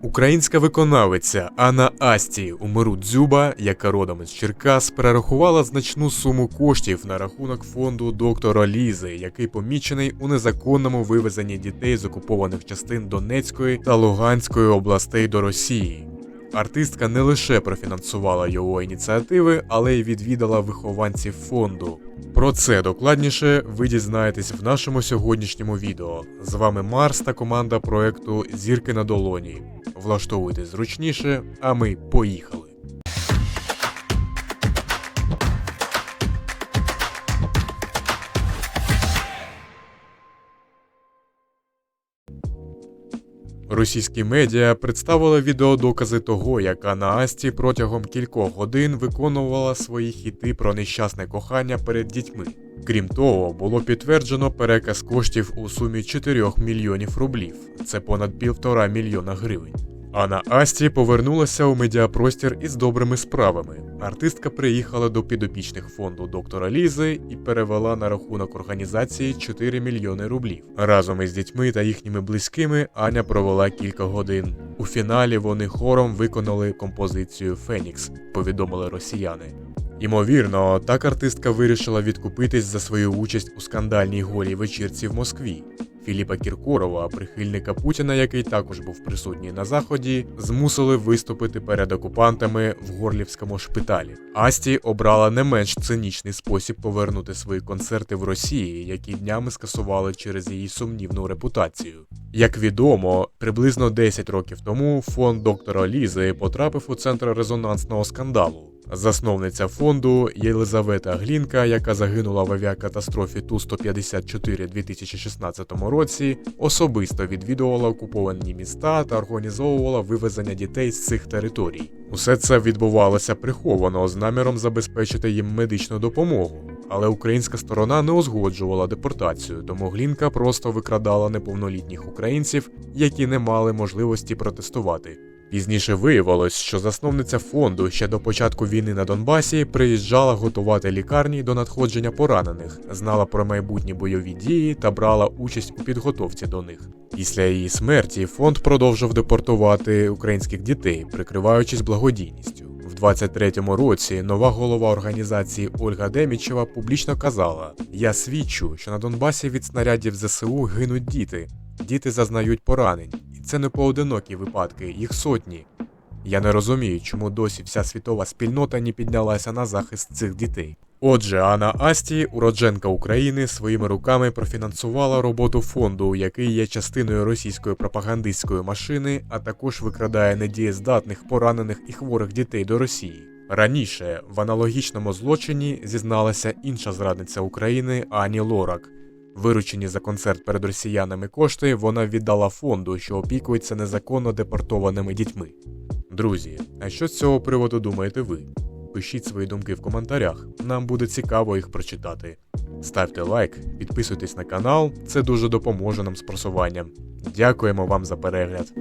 Українська виконавиця Анна Асті у миру Дзюба, яка родом із Черкас, перерахувала значну суму коштів на рахунок фонду доктора Лізи, який помічений у незаконному вивезенні дітей з окупованих частин Донецької та Луганської областей до Росії. Артистка не лише профінансувала його ініціативи, але й відвідала вихованців фонду. Про це докладніше ви дізнаєтесь в нашому сьогоднішньому відео. З вами Марс та команда проекту Зірки на долоні. Влаштовуйтесь зручніше, а ми поїхали. Російські медіа представили відеодокази того, як Анна Асті протягом кількох годин виконувала свої хіти про нещасне кохання перед дітьми. Крім того, було підтверджено переказ коштів у сумі 4 мільйонів рублів, це понад півтора мільйона гривень. Анна Асті повернулася у медіапростір із добрими справами. Артистка приїхала до підопічних фонду доктора Лізи і перевела на рахунок організації 4 мільйони рублів. Разом із дітьми та їхніми близькими Аня провела кілька годин. У фіналі вони хором виконали композицію Фенікс, повідомили росіяни. Ймовірно, так артистка вирішила відкупитись за свою участь у скандальній голій вечірці в Москві. Філіпа Кіркорова, прихильника Путіна, який також був присутній на заході, змусили виступити перед окупантами в горлівському шпиталі. Асті обрала не менш цинічний спосіб повернути свої концерти в Росії, які днями скасували через її сумнівну репутацію. Як відомо, приблизно 10 років тому фонд доктора Лізи потрапив у центр резонансного скандалу. Засновниця фонду Єлизавета Глінка, яка загинула в авіакатастрофі Ту-154 2016 році, особисто відвідувала окуповані міста та організовувала вивезення дітей з цих територій. Усе це відбувалося приховано з наміром забезпечити їм медичну допомогу. Але українська сторона не узгоджувала депортацію, тому Глінка просто викрадала неповнолітніх українців, які не мали можливості протестувати. Пізніше виявилось, що засновниця фонду ще до початку війни на Донбасі приїжджала готувати лікарні до надходження поранених, знала про майбутні бойові дії та брала участь у підготовці до них. Після її смерті фонд продовжив депортувати українських дітей, прикриваючись благодійністю. В 23-му році нова голова організації Ольга Демічева публічно казала: Я свідчу, що на Донбасі від снарядів ЗСУ гинуть діти, діти зазнають поранень. Це не поодинокі випадки, їх сотні. Я не розумію, чому досі вся світова спільнота не піднялася на захист цих дітей. Отже, Анна Асті, уродженка України, своїми руками профінансувала роботу фонду, який є частиною російської пропагандистської машини, а також викрадає недієздатних, поранених і хворих дітей до Росії. Раніше в аналогічному злочині зізналася інша зрадниця України Ані Лорак. Виручені за концерт перед росіянами кошти вона віддала фонду, що опікується незаконно депортованими дітьми. Друзі, а що з цього приводу думаєте ви? Пишіть свої думки в коментарях, нам буде цікаво їх прочитати. Ставте лайк, підписуйтесь на канал, це дуже допоможе нам з просуванням. Дякуємо вам за перегляд.